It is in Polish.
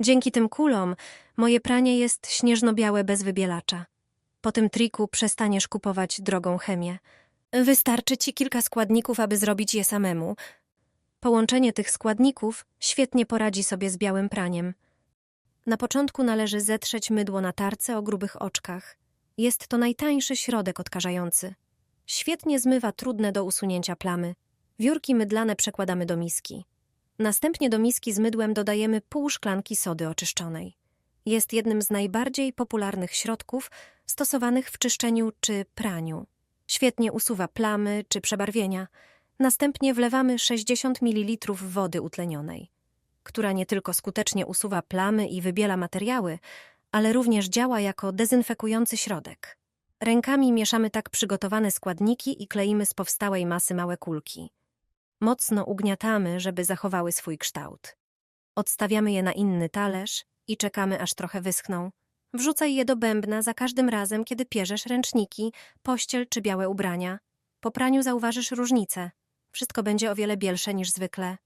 Dzięki tym kulom moje pranie jest śnieżno-białe bez wybielacza. Po tym triku przestaniesz kupować drogą chemię. Wystarczy ci kilka składników, aby zrobić je samemu. Połączenie tych składników świetnie poradzi sobie z białym praniem. Na początku należy zetrzeć mydło na tarce o grubych oczkach. Jest to najtańszy środek odkażający. Świetnie zmywa trudne do usunięcia plamy. Wiórki mydlane przekładamy do miski. Następnie do miski z mydłem dodajemy pół szklanki sody oczyszczonej. Jest jednym z najbardziej popularnych środków stosowanych w czyszczeniu czy praniu. Świetnie usuwa plamy czy przebarwienia. Następnie wlewamy 60 ml wody utlenionej, która nie tylko skutecznie usuwa plamy i wybiela materiały, ale również działa jako dezynfekujący środek. Rękami mieszamy tak przygotowane składniki i kleimy z powstałej masy małe kulki. Mocno ugniatamy, żeby zachowały swój kształt. Odstawiamy je na inny talerz i czekamy, aż trochę wyschną. Wrzucaj je do bębna za każdym razem, kiedy pierzesz ręczniki, pościel czy białe ubrania. Po praniu zauważysz różnicę. Wszystko będzie o wiele bielsze niż zwykle.